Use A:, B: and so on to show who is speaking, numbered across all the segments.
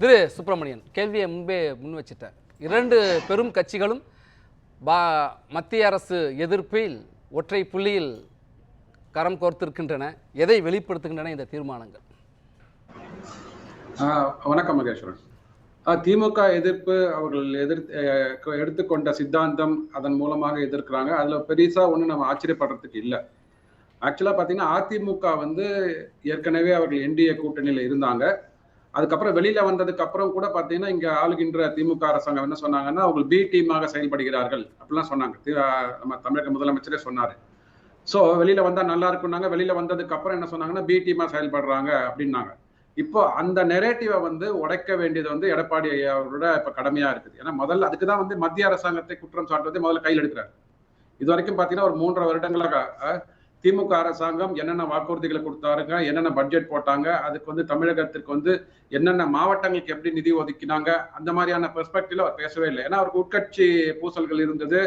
A: திரு சுப்பிரமணியன் கேள்வியை முன்பே முன் வச்சுட்டேன். இரண்டு பெரும் கட்சிகளும் பா மத்திய அரசு எதிர்ப்பில் ஒற்றை புள்ளியில் கரம் கோர்த்திருக்கின்றன. எதை வெளிப்படுத்துகின்றன இந்த தீர்மானங்கள்?
B: வணக்கம் மகேஸ்வரன். திமுக எதிர்ப்பு அவர்கள் எதிர் எடுத்துக்கொண்ட சித்தாந்தம் அதன் மூலமாக எதிர்க்கிறாங்க. அதுல பெருசாக ஒண்ணு நம்ம ஆச்சரியப்படுறதுக்கு இல்லை. ஆக்சுவலா பாத்தீங்கன்னா அதிமுக வந்து ஏற்கனவே அவர்கள் என்டிஏ கூட்டணியில இருந்தாங்க. அதுக்கப்புறம் வெளியில வந்ததுக்கு அப்புறம் கூட பாத்தீங்கன்னா இங்க ஆளுகின்ற திமுக அரசாங்கம் என்ன சொன்னாங்கன்னா அவங்க பி டீமாக செயல்படுகிறார்கள். அப்படிலாம் சொன்னாங்க. நம்ம தமிழக முதலமைச்சரே சொன்னாரு. சோ வெளியில வந்தா நல்லா இருக்கும்னாங்க. வெளியில வந்ததுக்கு அப்புறம் என்ன சொன்னாங்கன்னா பி டீமா செயல்படுறாங்க அப்படின்னாங்க. இப்போ அந்த நெரேட்டிவை வந்து உடைக்க வேண்டியது வந்து எடப்பாடி ஐயா அவரோட இப்ப கடமையா இருக்குது. ஏன்னா முதல்ல அதுக்கு தான் வந்து மத்திய அரசாங்கத்தை குற்றம் சாட்டுவதை முதல்ல கையில் எடுக்கிறார். இது வரைக்கும் பாத்தீங்கன்னா ஒரு மூன்றரை வருடங்களாக திமுக அரசாங்கம் என்னென்ன வாக்குறுதிகளை கொடுத்தாருங்க என்னென்ன பட்ஜெட் போட்டாங்க அதுக்கு வந்து தமிழகத்திற்கு வந்து என்னென்ன மாவட்டங்களுக்கு எப்படி நிதி ஒதுக்கினாங்க அந்த மாதிரியான பெர்ஸ்பெக்டிவ்ல அவர் பேசவே இல்லை. ஏன்னா அவருக்கு உட்கட்சி பூசல்கள் இருந்தது.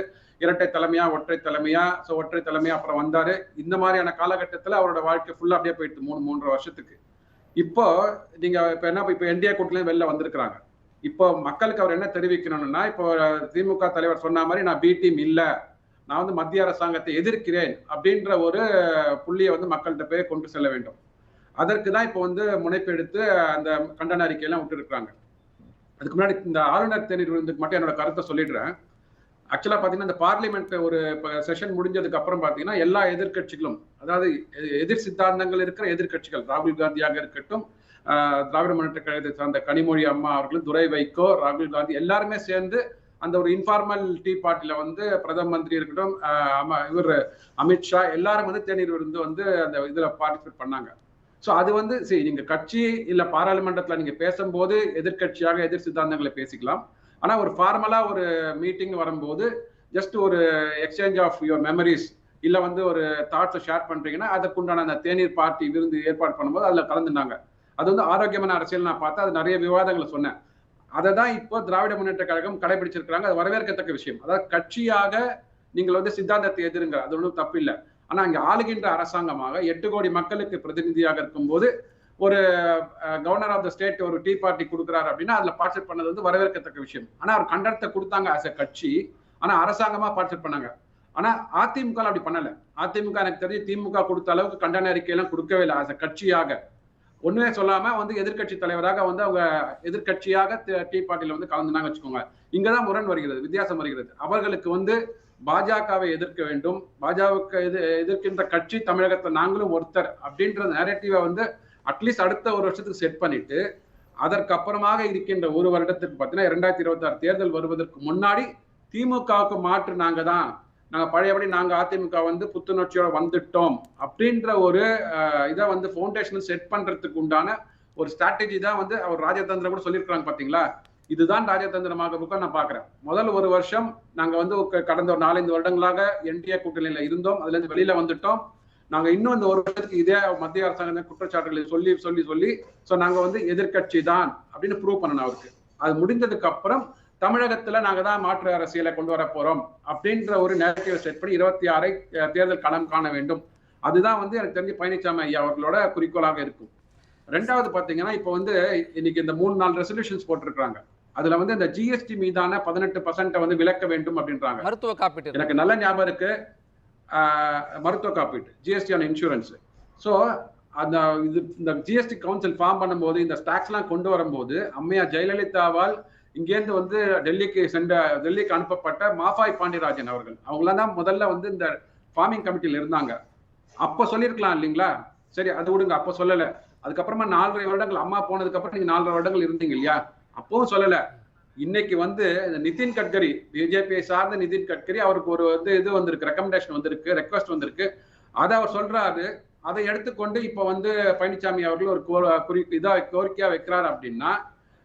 B: இரட்டை தலைமையா ஒற்றை தலைமையா ஸோ ஒற்றை தலைமையா அப்புறம் வந்தாரு. இந்த மாதிரியான காலகட்டத்தில் அவரோட வாழ்க்கை ஃபுல்லா அப்படியே போயிட்டு மூணு மூன்று வருஷத்துக்கு. இப்போ நீங்க இப்ப என்ன இப்ப என்டிஏ கூட்டிலையும் வெளில வந்திருக்கிறாங்க. இப்போ மக்களுக்கு அவர் என்ன தெரிவிக்கணும்னா இப்போ திமுக தலைவர் சொன்ன மாதிரி நான் பி டீம் இல்லை. நான் வந்து மத்திய அரசாங்கத்தை எதிர்க்கிறேன் அப்படின்ற ஒரு புள்ளியை வந்து மக்கள்கிட்ட போய் கொண்டு செல்ல வேண்டும். அதற்கு தான் இப்போ வந்து முனைப்பு எடுத்து அந்த கண்டன அறிக்கையெல்லாம் விட்டுருக்காங்க அதுக்கு முன்னாடி இந்த ஆளுநர் தேநீர் விருந்துக்கு மட்டும் என்னோட கருத்தை சொல்லிடுறேன். ஆக்சுவலா பாத்தீங்கன்னா இந்த பார்லிமெண்ட் ஒரு செஷன் முடிஞ்சதுக்கு அப்புறம் பாத்தீங்கன்னா எல்லா எதிர்க்கட்சிகளும் அதாவது எ- எதிர் சித்தாந்தங்கள் இருக்கிற எதிர்க்கட்சிகள் ராகுல் காந்தியாக இருக்கட்டும் திராவிட முன்னேற்ற கழகத்தை சார்ந்த கனிமொழி அம்மா அவர்களும் துரை வைகோ ராகுல் காந்தி எல்லாருமே சேர்ந்து அந்த ஒரு இன்ஃபார்மல் டீ பார்ட்டில வந்து பிரதம மந்திரி இருக்கட்டும் அம- இவர் அமித்ஷா எல்லாரும் வந்து தேநீர் விருந்து வந்து அந்த இதுல பார்ட்டிசிபேட் பண்ணாங்க. ஸோ அது வந்து சரி நீங்க கட்சி இல்ல பாராளுமன்றத்துல நீங்க பேசும்போது எதிர்க்கட்சியாக எதிர் சித்தாந்தங்களை பேசிக்கலாம். ஆனா ஒரு ஃபார்மலா ஒரு மீட்டிங் வரும்போது ஜஸ்ட் ஒரு எக்ஸ்சேஞ்ச் ஆஃப் யுவர் மெமரிஸ் இல்ல வந்து ஒரு தாட்ஸை ஷேர் பண்றீங்கன்னா அதுக்குண்டான அந்த தேநீர் பார்ட்டி விருந்து ஏற்பாடு பண்ணும்போது அதுல கலந்துனாங்க. அது வந்து ஆரோக்கியமான அரசியல் நான் பார்த்தா அது நிறைய விவாதங்களை சொன்னேன். அதை தான் இப்போ திராவிட முன்னேற்ற கழகம் கடைபிடிச்சிருக்கிறாங்க. அது வரவேற்கத்தக்க விஷயம். அதாவது கட்சியாக நீங்கள் வந்து சித்தாந்தத்தை எதிருங்க அது ஒன்றும் தப்பு இல்லை. ஆனா இங்க ஆளுகின்ற அரசாங்கமாக எட்டு கோடி மக்களுக்கு பிரதிநிதியாக இருக்கும்போது ஒரு கவர்னர் ஆஃப் த ஸ்டேட் ஒரு டீ பார்ட்டி கொடுக்குறாரு அப்படின்னா அதுல பார்ட்டிசிபேட் பண்ணது வந்து வரவேற்கத்தக்க விஷயம். ஆனால் அவர் கண்டனத்தை கொடுத்தாங்க ஆஸ் அ கட்சி. ஆனா அரசாங்கமா பார்ட்டிசிபேட் பண்ணாங்க. ஆனா அதிமுக அப்படி பண்ணலை. அதிமுக எனக்கு தெரிஞ்சு திமுக கொடுத்த அளவுக்கு கண்டன அறிக்கையெல்லாம் கொடுக்கவே இல்லை ஆஸ் அ கட்சியாக. ஒண்ணுமே சொல்லாம வந்து எதிர்க்கட்சி தலைவராக வந்து அவங்க எதிர்க்கட்சியாக டீ பார்ட்டியில வந்து கலந்துனாங்க வச்சுக்கோங்க. இங்கதான் முரண் வருகிறது வித்தியாசம் வருகிறது. அவர்களுக்கு வந்து பாஜகவை எதிர்க்க வேண்டும். பாஜகவுக்கு எது எதிர்க்கின்ற கட்சி தமிழகத்துல நாங்களும் ஒருத்தர் அப்படின்ற நேரட்டிவை வந்து அட்லீஸ்ட் அடுத்த ஒரு வருஷத்துக்கு செட் பண்ணிட்டு அதற்கப்புறமாக இருக்கின்ற ஒரு வருடத்துக்கு பார்த்தீங்கன்னா இரண்டாயிரத்தி இருபத்தி ஆறு தேர்தல் வருவதற்கு முன்னாடி திமுகவுக்கு மாற்று நாங்க தான் நாங்க பழையபடி நாங்க அதிமுக வந்து புத்துணர்ச்சியோட வந்துட்டோம் அப்படின்ற ஒரு இதை வந்து ஃபவுண்டேஷன் செட் பண்றதுக்கு உண்டான ஒரு ஸ்ட்ராட்டஜி தான் வந்து அவர் ராஜதந்திரம் கூட சொல்லியிருக்காங்க பாத்தீங்களா இதுதான் ராஜதந்திரமாக இருக்கும் நான் பாக்குறேன் முதல் ஒரு வருஷம் நாங்க வந்து கடந்த ஒரு நாலஞ்சு வருடங்களாக என்டிஏ கூட்டணியில இருந்தோம். அதுல இருந்து வெளியில வந்துட்டோம். நாங்க இன்னும் இந்த ஒரு வருஷத்துக்கு இதே மத்திய அரசாங்கம் குற்றச்சாட்டுகளை சொல்லி சொல்லி சொல்லி சோ நாங்க வந்து எதிர்க்கட்சி தான் அப்படின்னு ப்ரூவ் பண்ணணும் அவருக்கு. அது முடிந்ததுக்கு அப்புறம் தமிழகத்துல நாங்க தான் மாற்று அரசியலை கொண்டு வர போறோம் அப்படின்ற ஒரு நேரட்டிவ் செட் பண்ணி இருபத்தி ஆறை தேர்தல் களம் காண வேண்டும். அதுதான் வந்து எனக்கு தெரிஞ்சு பழனிசாமி ஐயா அவர்களோட குறிக்கோளாக இருக்கும். ரெண்டாவது பாத்தீங்கன்னா இப்போ வந்து இன்னைக்கு இந்த மூணு நாலு ரெசல்யூஷன்ஸ் போட்டிருக்காங்க அதுல வந்து இந்த ஜிஎஸ்டி மீதான பதினெட்டு பர்சன்ட் வந்து விலக்க வேண்டும் அப்படின்றாங்க.
A: மருத்துவ காப்பீட்டு
B: எனக்கு நல்ல ஞாபகம் இருக்கு. மருத்துவ காப்பீடு ஜிஎஸ்டி ஆன் இன்சூரன்ஸ் ஸோ அந்த இது இந்த ஜிஎஸ்டி கவுன்சில் ஃபார்ம் பண்ணும்போது இந்த ஸ்டாக்ஸ்லாம் கொண்டு வரும்போது அம்மையா ஜெயலலிதாவால் இங்கேருந்து வந்து டெல்லிக்கு சென்ற டெல்லிக்கு அனுப்பப்பட்ட மாஃபாய் பாண்டியராஜன் அவர்கள். அவங்களாம் தான் முதல்ல வந்து இந்த ஃபார்மிங் கமிட்டியில் இருந்தாங்க. அப்போ சொல்லியிருக்கலாம் இல்லைங்களா? சரி அது விடுங்க. அப்போ சொல்லலை. அதுக்கப்புறமா நாலரை வருடங்கள் அம்மா போனதுக்கப்புறம் நீங்கள் நீங்க நாலரை வருடங்கள் இருந்தீங்க இல்லையா? அப்பவும் சொல்லலை. இன்னைக்கு வந்து இந்த நிதின் கட்கரி பிஜேபியை சார்ந்த நிதின் கட்கரி அவருக்கு ஒரு வந்து இது வந்திருக்கு ரெக்கமெண்டேஷன் வந்திருக்கு ரெக்வஸ்ட் வந்திருக்கு. அதை அவர் சொல்றாரு. அதை எடுத்துக்கொண்டு இப்போ வந்து பழனிசாமி அவர்கள் ஒரு கோ- குறி இதா கோரிக்கையா வைக்கிறார் அப்படின்னா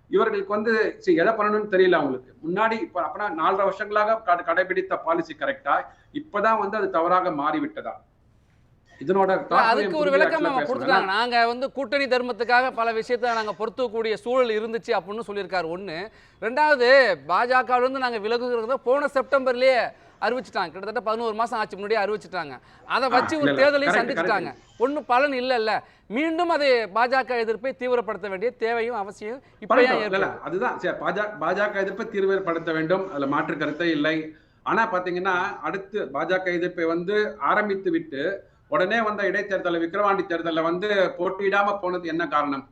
B: இவர்களுக்கு வந்து சரி, எதை பண்ணணும்னு தெரியல அவங்களுக்கு. முன்னாடி இப்ப அப்பனா நாலரை வருஷங்களாக கட- கடைபிடித்த பாலிசி கரெக்டா இப்பதான் வந்து அது தவறாக மாறிவிட்டதா? இதனோட
A: இல்ல, அதுக்கு ஒரு விளக்கம். கொடுத்துட்டாங்க நாங்க வந்து கூட்டணி தர்மத்துக்காக பல விஷயத்தை நாங்க பொறுத்துக்கக்கூடிய சூழல் இருந்துச்சு அப்படின்னு சொல்லியிருக்காரு ஒண்ணு ரெண்டாவது பாஜகவுல இருந்து நாங்க விலகுகிறத போன செப்டம்பர்லயே அறிவிச்சிட்டாங்க கிட்டத்தட்ட பதினோரு மாசம் ஆச்சு முன்னாடியே அறிவிச்சிட்டாங்க அதை வச்சு
B: இல்ல,
A: ஒரு
B: இல்ல.
A: தேர்தலையும் சந்திச்சிட்டாங்க ஒண்ணும் பலன் இல்லைல்ல மீண்டும் அதை பாஜக எதிர்ப்பை தீவிரப்படுத்த வேண்டிய தேவையும் அவசியம் இப்ப.
B: இல்ல, இல்ல? அதுதான் சரி, பாஜக பாஜக எதிர்ப்பை தீவிரப்படுத்த வேண்டும் அதுல மாற்று கருத்தே இல்லை ஆனா பாத்தீங்கன்னா அடுத்து பாஜக எதிர்ப்பை வந்து ஆரம்பித்து விட்டு உடனே வந்த இடைத்தேர்தல் விக்கிரவாண்டி தேர்தலில் வந்து போட்டியிடாம போனது என்ன காரணம்?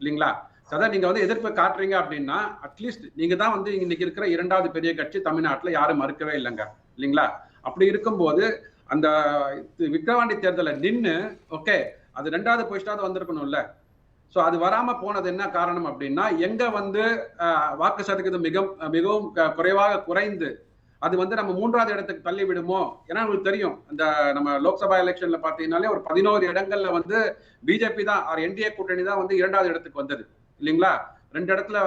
B: இல்லைங்களா? அதான் நீங்க வந்து எதிர்ப்பு காட்டுறீங்க அப்படின்னா அட்லீஸ்ட் நீங்க தான் வந்து இன்னைக்கு இருக்கிற இரண்டாவது பெரிய கட்சி தமிழ்நாட்டில் யாரும் மறுக்கவே இல்லைங்க. இல்லைங்களா? அப்படி இருக்கும்போது அந்த விக்கிரவாண்டி தேர்தலை நின்று ஓகே அது ரெண்டாவது பொசிஷனாவது வந்திருக்கணும்ல. ஸோ அது வராம போனது என்ன காரணம் அப்படின்னா எங்க வந்து வாக்கு சதவீதம் மிக மிகவும் க- குறைவாக குறைந்து அது வந்து நம்ம மூன்றாவது இடத்துக்கு தள்ளி விடுமோ ஏன்னா உங்களுக்கு தெரியும் இந்த நம்ம லோக்சபா எலெக்ஷன்ல பாத்தீங்கன்னாலே ஒரு பதினோரு இடங்கள்ல வந்து பிஜேபி தான் ஆர் என்டிஏ கூட்டணி தான் வந்து இரண்டாவது இடத்துக்கு வந்தது. இல்லைங்களா? ரெண்டு இடத்துல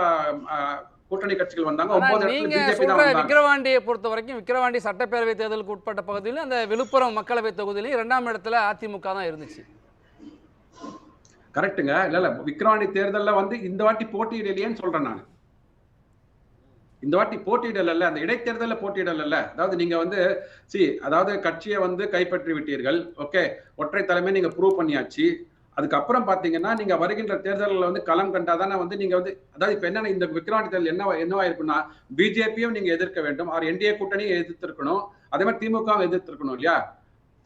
B: கூட்டணி கட்சிகள் வந்தாங்க ஒன்பது இடத்துல
A: விக்கிரவாண்டியை பொறுத்த வரைக்கும் விக்கிரவாண்டி சட்டப்பேரவை தேர்தலுக்கு உட்பட்ட பகுதியிலும் அந்த விழுப்புரம் மக்களவை தொகுதியிலும் இரண்டாம் இடத்துல அதிமுக தான் இருந்துச்சு.
B: கரெக்ட்டுங்க. இல்ல இல்ல விக்ரவாணி தேர்தல்ல வந்து இந்த வாட்டி போட்டியிடலையேன்னு சொல்றேன் நான். இந்த வாட்டி போட்டியிடல அந்த இடைத்தேர்தல்ல போட்டியிடல அதாவது நீங்க வந்து சி அதாவது கட்சியை வந்து கைப்பற்றி விட்டீர்கள். ஓகே ஒற்றை தலைமை நீங்க ப்ரூவ் பண்ணியாச்சு. அதுக்கப்புறம் பாத்தீங்கன்னா நீங்க வருகின்ற தேர்தலில் வந்து களம் கண்டாதானே வந்து நீங்க வந்து அதாவது இப்ப என்ன இந்த விக்ரவாணி தேர்தல் என்ன என்னவாயிருக்குன்னா பிஜேபியும் நீங்க எதிர்க்க வேண்டும். அவர் என்டிஏ கூட்டணியும் எதிர்த்திருக்கணும். அதே மாதிரி திமுகவும் எதிர்த்திருக்கணும் இல்லையா?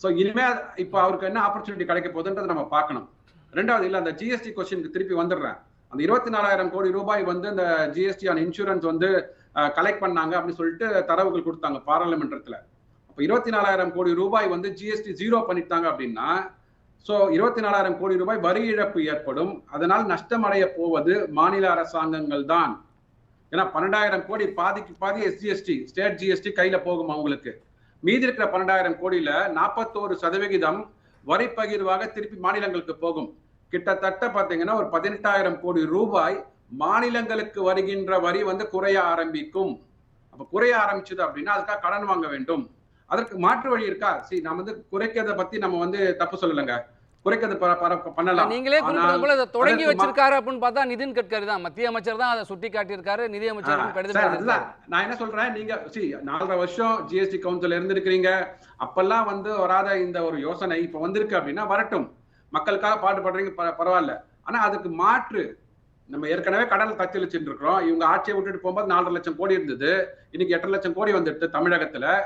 B: சோ இனிமே இப்ப அவருக்கு என்ன ஆப்பர்ச்சுனிட்டி கிடைக்க போகுதுன்றதை நம்ம பார்க்கணும். ரெண்டாவது இல்ல அந்த ஜிஎஸ்டி கொஸ்டினுக்கு திருப்பி வந்துடுறேன். அந்த இருபத்தி நாலாயிரம் கோடி ரூபாய் வந்து அந்த ஜிஎஸ்டி ஆன் இன்சூரன்ஸ் வந்து கலெக்ட் பண்ணாங்க அப்படின்னு சொல்லிட்டு தரவுகள் கொடுத்தாங்க பாராளுமன்றத்தில். அப்போ இருபத்தி நாலாயிரம் கோடி ரூபாய் வந்து ஜிஎஸ்டி ஜீரோ பண்ணிட்டாங்க அப்படின்னா ஸோ இருபத்தி நாலாயிரம் கோடி ரூபாய் வரி இழப்பு ஏற்படும். அதனால் நஷ்டமடைய போவது மாநில அரசாங்கங்கள் தான். ஏன்னா பன்னெண்டாயிரம் கோடி பாதிக்கு பாதி எஸ்ஜிஎஸ்டி ஸ்டேட் ஜிஎஸ்டி கையில போகும் அவங்களுக்கு. மீதி இருக்கிற பன்னெண்டாயிரம் கோடியில நாற்பத்தோரு சதவிகிதம் வரி பகிர்வாக திருப்பி மாநிலங்களுக்கு போகும். கிட்டத்தட்ட பாத்தீங்கன்னா ஒரு பதினெட்டாயிரம் கோடி ரூபாய் மாநிலங்களுக்கு வருகின்ற வரி வந்து குறைய ஆரம்பிக்கும். அப்ப குறைய ஆரம்பிச்சது அப்படின்னா அதுக்காக கடன் வாங்க வேண்டும். அதற்கு மாற்று வழி இருக்கா? சரி நம்ம வந்து குறைக்கிறத பத்தி நம்ம வந்து தப்பு சொல்லலைங்க. குறைக்கிறது பண்ணலாம்.
A: நீங்களே தொடங்கி வச்சிருக்காரு அப்படின்னு பார்த்தா நிதின் கட்கரி தான். மத்திய அமைச்சர் தான் அதை சுட்டி காட்டியிருக்காரு நிதி அமைச்சருக்கும்
B: ஆ,
A: கடிதம்.
B: நான் என்ன சொல்றேன்? நீங்க சி நாலரை வருஷம் ஜிஎஸ்டி கவுன்சில் இருந்திருக்கிறீங்க. அப்பெல்லாம் வந்து வராத இந்த ஒரு யோசனை இப்ப வந்திருக்கு அப்படின்னா வரட்டும். மக்களுக்காக பாடுபடுறீங்க பரவாயில்ல. ஆனா அதுக்கு மாற்று நம்ம ஏற்கனவே கடல் தத்தளிச்சுட்டு இருக்கிறோம் இவங்க ஆட்சியை விட்டுட்டு போகும்போது நாலரை லட்சம் கோடி இருந்தது. இன்னைக்கு எட்டரை லட்சம் கோடி வந்துடுது தமிழகத்துல.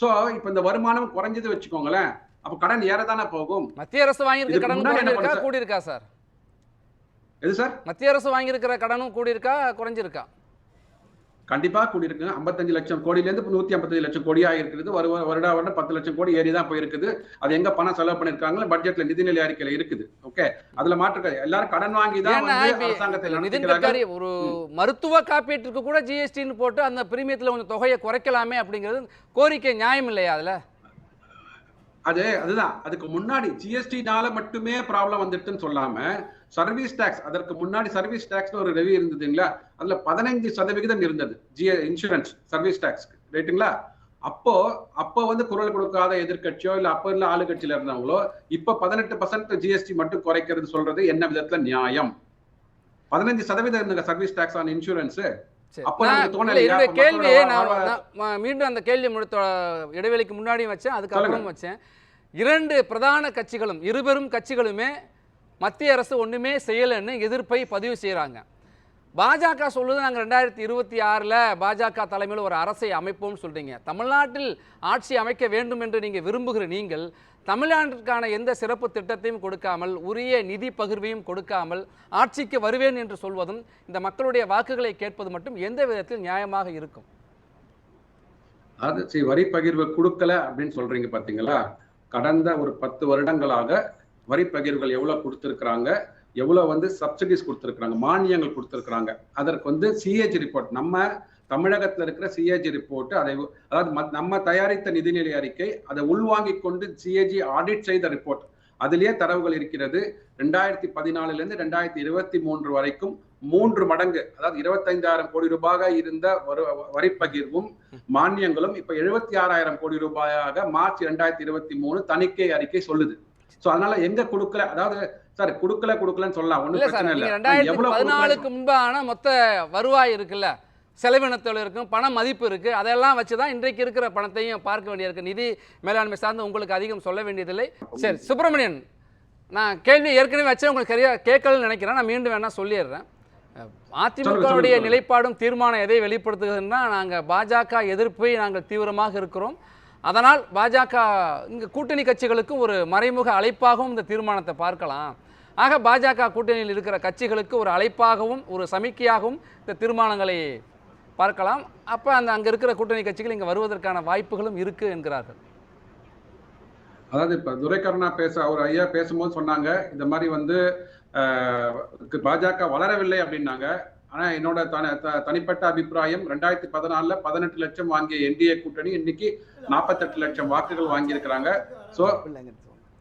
B: சோ இப்ப இந்த வருமானம் குறைஞ்சது வச்சுக்கோங்களேன். அப்ப கடன் ஏறதானே போகும்.
A: மத்திய அரசு வாங்கியிருக்க கடன்
B: பண்ண-
A: கூடியிருக்கா சார்?
B: எது சார்?
A: மத்திய அரசு வாங்கியிருக்கிற கடனும் கூடியிருக்கா குறைஞ்சிருக்கா?
B: கண்டிப்பா கூடியிருக்கு. ஐம்பத்தஞ்சு லட்சம் கோடியில இருந்து இப்ப நூத்தி ஐம்பத்தஞ்சு லட்சம் கோடியா இருக்குது. ஒரு ஒரு வருடா வருடம் பத்து லட்சம் கோடி ஏறி தான் போயிருக்குது. அது எங்க பணம் செலவு பண்ணிருக்காங்களோ பட்ஜெட்ல நிதிநிலை அறிக்கையில இருக்குது. ஓகே அதுல மாற்று எல்லாரும் கடன் வாங்கி தான்
A: ஏன்னா
B: வந்து
A: இப்ப
B: அரசாங்கத்தை
A: நிதின்
B: நடத்துகிறார்கள்.
A: கட்கரி ஒரு மருத்துவ காப்பீட்டுக்கு கூட ஜிஎஸ்டின்னு போட்டு அந்த பிரீமியத்துல கொஞ்சம் தொகையை குறைக்கலாமே அப்படிங்கிறது கோரிக்கை நியாயம் இல்லையா அதுல?
B: அது அதுதான். அதுக்கு முன்னாடி ஜிஎஸ்டினால மட்டுமே ப்ராப்ளம் வந்துட்டுன்னு சொல்லாம சர்வீஸ் டாக்ஸ் அதற்கு முன்னாடி சர்வீஸ் டாக்ஸ்னு ஒரு ரெவி இருந்ததுங்களா? அதுல பதினைஞ்சு சதவிகிதம் இருந்தது ஜிஎ இன்சூரன்ஸ் சர்வீஸ் டாக்ஸ் ரைட்டுங்களா அப்போ அப்போ வந்து குரல் கொடுக்காத எதிர்க்கட்சியோ இல்ல அப்போ இல்ல ஆளுங்கட்சியில இருந்தவங்களோ இப்ப பதினெட்டு பர்சன்ட் ஜிஎஸ்டி மட்டும் குறைக்கிறது சொல்றது என்ன விதத்துல நியாயம்? பதினஞ்சு சதவீதம் இருந்த சர்வீஸ் டாக்ஸ் ஆன் இன்சூரன்ஸ்
A: சரி.
B: அப்ப
A: நான் மீண்டும் அந்த கேள்வி முடித்த இடைவெளிக்கு முன்னாடியும் வச்சேன் அதுக்கப்புறம் வச்சேன். இரண்டு பிரதான கட்சிகளும் இருபெரும் கட்சிகளுமே மத்திய அரசு ஒண்ணுமே செய்யலைன்னு எதிர்ப்பை பதிவு செய்கிறாங்க பாஜக சொல்லுது நாங்கள் ரெண்டாயிரத்தி இருபத்தி ஆறில் பாஜக தலைமையில் ஒரு அரசை அமைப்போம்னு சொல்றீங்க. தமிழ்நாட்டில் ஆட்சி அமைக்க வேண்டும் என்று நீங்கள் விரும்புகிற நீங்கள் தமிழ்நாட்டிற்கான எந்த சிறப்பு திட்டத்தையும் கொடுக்காமல் உரிய நிதி பகிர்வையும் கொடுக்காமல் ஆட்சிக்கு வருவேன் என்று சொல்வதும் இந்த மக்களுடைய வாக்குகளை கேட்பது மட்டும் எந்த விதத்தில் நியாயமாக இருக்கும்?
B: அது வரி பகிர்வு கொடுக்கல அப்படின்னு சொல்றீங்க பாத்தீங்களா? கடந்த ஒரு பத்து வருடங்களாக வரி பகிர்வுகள் எவ்வளவு கொடுத்திருக்கிறாங்க? எவ்வளவு வந்து சப்சிடிஸ் கொடுத்திருக்கிறாங்க? மானியங்கள் கொடுத்திருக்கிறாங்க. அதற்கு வந்து சிஏஜி ரிப்போர்ட் நம்ம தமிழகத்துல இருக்கிற சிஏஜி ரிப்போர்ட் அதை அதாவது மத்- நம்ம தயாரித்த நிதிநிலை அறிக்கை அதை உள்வாங்கிக் கொண்டு சிஏஜி ஆடிட் செய்த ரிப்போர்ட் அதிலேயே தரவுகள் இருக்கிறது. ரெண்டாயிரத்தி பதினாலுலேருந்து ரெண்டாயிரத்தி இருபத்தி மூன்று வரைக்கும் மூன்று மடங்கு அதாவது இருபத்தைந்தாயிரம் கோடி ரூபாய் இருந்த வரு வரி பகிர்வும் மானியங்களும் இப்ப எழுபத்தி ஆறாயிரம் கோடி ரூபாயாக மார்ச் இரண்டாயிரத்தி இருபத்தி மூணு தணிக்கை அறிக்கை சொல்லுது. சோ அதனால எங்க கொடுக்கல? அதாவது சார் கொடுக்கல கொடுக்கலன்னு சொல்லலாம்.
A: சார்
B: பிரச்சனை இல்ல.
A: ரெண்டாயிரத்தி பதினாலுக்கு முன்பான மொத்த வருவாய் இருக்குல்ல? செலவினத்தொழில் இருக்கும் பண மதிப்பு இருக்கு. அதெல்லாம் வச்சு தான் இன்றைக்கு இருக்கிற பணத்தையும் பார்க்க வேண்டியிருக்கு. நிதி மேலாண்மை சார்ந்து உங்களுக்கு அதிகம் சொல்ல வேண்டியதில்லை. சரி சுப்பிரமணியன் நான் கேள்வி ஏற்கனவே வச்சு உங்களுக்கு சரியா கேட்கலன்னு நினைக்கிறேன். நான் மீண்டும் வேணா சொல்லிடுறேன். அதிமுகவுடைய. நிலைப்பாடும் தீர்மானம் எதை வெளிப்படுத்துகிறதுன்னா நாங்கள் பாஜக எதிர்ப்பை நாங்கள் தீவிரமாக இருக்கிறோம். அதனால் பாஜக இங்கே கூட்டணி கட்சிகளுக்கும் ஒரு மறைமுக அழைப்பாகவும் இந்த தீர்மானத்தை பார்க்கலாம். ஆக பாஜக கூட்டணியில் இருக்கிற கட்சிகளுக்கு ஒரு அழைப்பாகவும் ஒரு சமிக்கையாகவும் இந்த தீர்மானங்களை பார்க்கலாம். அப்போ அந்த அங்கே இருக்கிற கூட்டணி கட்சிகள் இங்கே வருவதற்கான வாய்ப்புகளும் இருக்கு என்கிறார்கள்.
B: அதாவது இப்போ துரைக்கருணா பேச அவர் ஐயா பேசும்போது சொன்னாங்க இந்த மாதிரி வந்து பாஜக வளரவில்லை அப்படின்னாங்க. ஆனா என்னோட தனிப்பட்ட அபிப்பிராயம் ரெண்டாயிரத்தி பதினாலுல பதினெட்டு லட்சம் வாங்கிய என்டிஏ கூட்டணி இன்னைக்கு நாற்பத்தெட்டு லட்சம் வாக்குகள் வாங்கியிருக்கிறாங்க. சோ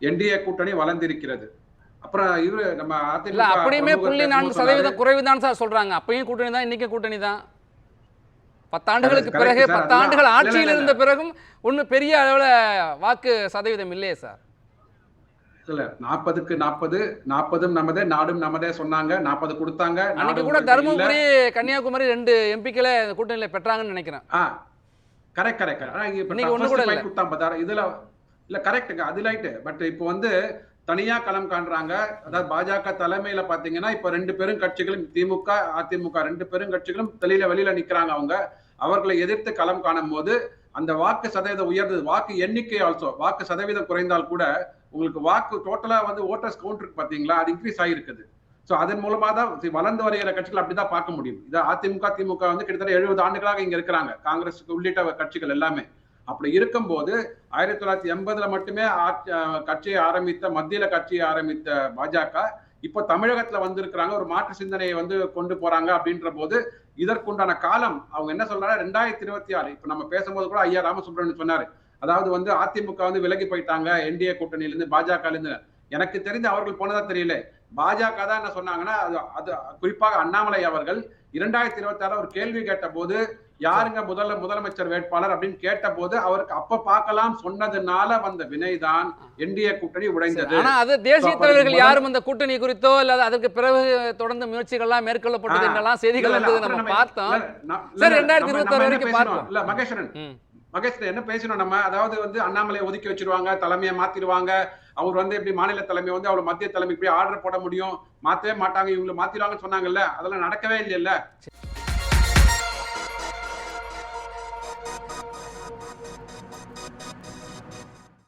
B: என்டிஏ கூட்டணி வளர்ந்திருக்கிறது. அப்புறம் இவரு நம்ம அதிமுக
A: அப்படியுமே புள்ளி நான்கு சதவீதம் குறைவு தான் சார் சொல்கிறாங்க அப்பயும் கூட்டணி தான் இன்றைக்கும் கூட்டணி தான். பத்தாண்டுகளுக்கு பிறகு. பத்தாண்டுகள் ஆட்சியில் இருந்த பிறகும் ஒன்றும் பெரிய அளவில் வாக்கு சதவீதம் இல்லையே சார்.
B: இல்ல நாற்பதுக்கு நாற்பது நாற்பதும் நமதே நாடும் நமதே சொன்னாங்க நாற்பது கொடுத்தாங்க
A: அன்னைக்கு கூட. தருமபுரி கன்னியாகுமரி ரெண்டு எம்பிக்களை கூட்டணியில் பெற்றாங்கன்னு நினைக்கிறேன்.
B: கரெக்ட் கரெக்ட் ஆனா இங்க இப்ப
A: இன்னைக்கு ஒண்ணு கூட இல்ல.
B: கொடுத்தான் இதுல இல்ல கரெக்ட்டுங்க அது ரைட்டு பட் இப்போ வந்து தனியா களம் காண்றாங்க. அதாவது பாஜக தலைமையில பாத்தீங்கன்னா இப்ப ரெண்டு பெரும் கட்சிகளும் திமுக அதிமுக ரெண்டு பெரும் கட்சிகளும் தெளில வெளியில நிக்கிறாங்க அவங்க. அவர்களை எதிர்த்து களம் காணும் போது அந்த வாக்கு சதவீதம் உயர்ந்தது. வாக்கு எண்ணிக்கை ஆல்சோ வாக்கு சதவீதம் குறைந்தால் கூட உங்களுக்கு வாக்கு டோட்டலா வந்து ஓட்டர்ஸ் கவுண்ட் இருக்கு பாத்தீங்களா? அது இன்க்ரீஸ் ஆகிருக்குது ஸோ அதன் மூலமா தான் வளர்ந்து வருகிற கட்சிகள் அப்படிதான் பார்க்க முடியும். இது அதிமுக திமுக வந்து கிட்டத்தட்ட எழுபது ஆண்டுகளாக இங்க இருக்கிறாங்க. காங்கிரஸ் உள்ளிட்ட கட்சிகள் எல்லாமே. அப்படி இருக்கும்போது ஆயிரத்தி தொள்ளாயிரத்தி எண்பதுல மட்டுமே ஆட்சி- கட்சியை ஆரம்பித்த மத்தியில கட்சியை ஆரம்பித்த பாஜக இப்போ தமிழகத்துல வந்திருக்கிறாங்க. ஒரு மாற்று சிந்தனையை வந்து கொண்டு போறாங்க அப்படின்ற போது இதற்குண்டான காலம் அவங்க என்ன சொல்றாங்க ரெண்டாயிரத்தி இருபத்தி ஆறு. இப்ப நம்ம பேசும்போது கூட ஐயா ராமசுப்ரமணியன் சொன்னாரு. அதாவது வந்து அதிமுக வந்து விலகி போயிட்டாங்க என்டிஏ கூட்டணியில இருந்து பாஜக எனக்கு தெரிந்து அவர்கள் போனதா தெரியல பாஜக தான் என்ன சொன்னாங்கன்னா அது அது குறிப்பாக அண்ணாமலை அவர்கள் இரண்டாயிரத்தி இருபத்தி ஆறு ஒரு கேள்வி கேட்ட போது யாருங்க முதல்ல முதலமைச்சர் வேட்பாளர் அப்படின்னு கேட்ட போது அவருக்கு அப்ப பார்க்கலாம் சொன்னதுனால வந்த வினைதான் என்டிஏ கூட்டணி உடைந்தது
A: ஆனா அது தேசிய தலைவர்கள் யாரும் அந்த கூட்டணி குறித்தோ இல்ல அதற்கு பிறகு தொடர்ந்து முயற்சிகள்லாம் மேற்கொள்ளப்பட்டது. என்றெல்லாம் செய்திகள் வந்தது நம்ம
B: நம்ம-
A: பார்த்தோம்
B: இல்ல, ந- இல்ல,
A: சரி,
B: இல்ல,
A: 2026
B: நம்ம- நம்ம என்ன
A: வரைக்கும்
B: பேசணும்?
A: பார்ப்போம்.
B: இல்ல மகேஸ்வரன். மகேஷ் என்ன பேசணும் நம்ம? அதாவது வந்து அண்ணாமலையை ஒதுக்கி வச்சிருவாங்க தலைமையை மாத்திடுவாங்க. அவர் வந்து எப்படி மாநில தலைமை வந்து அவ்வளவு மத்திய தலைமை போய் ஆர்டர் போட முடியும்? மாத்தவே மாட்டாங்க இவங்களை மாத்திடுவாங்கன்னு சொன்னாங்கல்ல? அதெல்லாம் நடக்கவே இல்லைல்ல